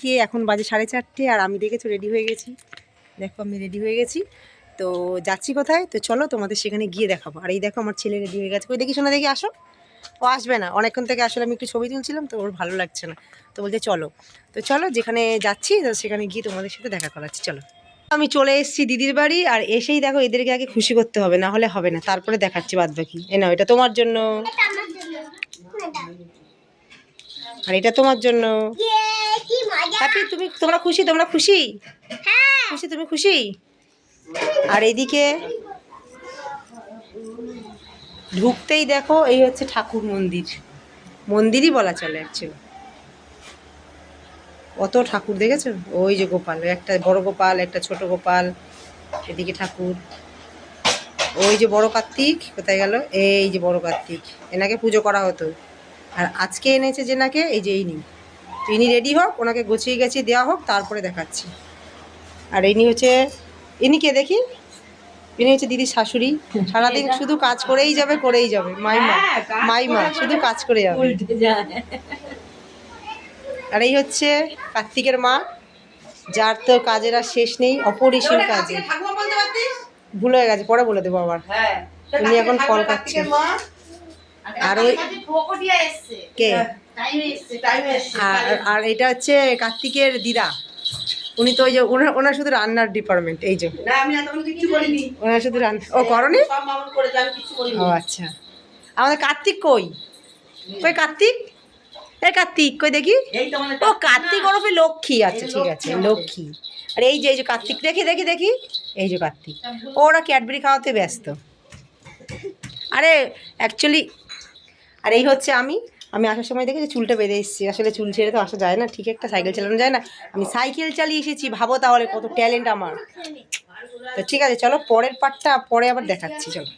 কে এখন বাজে সাড়ে চারটে আর আমি দেখেছ রেডি হয়ে গেছি। দেখো আমি রেডি হয়ে গেছি। তো যাচ্ছি কোথায়? তো চলো তোমাদের সেখানে গিয়ে দেখাবো। আর এই দেখো আমার ছেলে রেডি হয়ে গেছে। ওই দেখি শোনা দেখি আসো। ও আসবে না। অনেকক্ষণ থেকে আসলে আমি একটু ছবি তুলছিলাম তো ওর ভালো লাগছে না। তো বলছে চলো। তো চলো যেখানে যাচ্ছি তো সেখানে গিয়ে তোমাদের সাথে দেখা করাচ্ছি। চলো। আমি চলে এসেছি দিদির বাড়ি আর এসেই দেখো এদেরকে আগে খুশি করতে হবে না হলে হবে না। তারপরে দেখাচ্ছি বাদ বাকি এ নাও এটা তোমার জন্য। আর এটা তোমার জন্য। হ্যাপি তুমি তোমরা খুশি তোমরা খুশি? খুশি তুমি খুশি? আর এদিকে ঢুকতেই দেখো এই হচ্ছে ঠাকুর মন্দির। মন্দিরই বলা চলে অ্যাকচুয়ালি অত ঠাকুর দেখেছ? ওই যে গোপাল একটা বড় গোপাল একটা ছোট গোপাল এদিকে ঠাকুর। ওই যে বড় কার্তিক কোথায় গেল? এই যে বড় কার্তিক এনাকে পুজো করা হতো। আর আজকে এনেছে যে নাকে এই যে ইনি তো ইনি রেডি হোক ওনাকে গুছিয়ে গেছিয়ে দেওয়া হোক তারপরে দেখাচ্ছি। আর ইনি হচ্ছে ইনি কে দেখি? ইনি হচ্ছে দিদির শাশুড়ি। সারাদিন শুধু কাজ করেই যাবে করেই যাবে। মাইমা মাইমা শুধু কাজ করে যাবে। আর এই হচ্ছে কার্তিকের মা যার তো কাজের আর শেষ নেই অপরিসীম কাজে ভুল হয়ে গেছে পরে বলে দেবো আবার। উনি এখন ফল খাচ্ছেন আর ওই কে? আর আর এটা হচ্ছে কার্তিকের দিদা। উনি তো ওই যে ওনার ওনার শুধু রান্নার ডিপার্টমেন্ট এই যে। ওনার শুধু রান্না ও করনি? ও আচ্ছা। আমাদের কার্তিক কই? কই কার্তিক? এই কার্তিক কই দেখি? ও কার্তিক ওরফে লক্ষ্মী আচ্ছা ঠিক আছে লক্ষ্মী আর এই যে এই যে কার্তিক দেখি দেখি দেখি। এই যে কার্তিক। ও ওরা ক্যাডবেরি খাওয়াতে ব্যস্ত। আরে অ্যাকচুয়ালি আর এই হচ্ছে আমি। আমি আসার সময় দেখেছি চুলটা বেঁধে এসেছি। আসলে চুল ছেড়ে তো আসা যায় না, ঠিক একটা সাইকেল চালানো যায় না। আমি সাইকেল চালিয়ে এসেছি, ভাবো তাহলে কত ট্যালেন্ট আমার। তো ঠিক আছে, চলো পরের পার্টটা পরে আবার দেখাচ্ছি, চলো।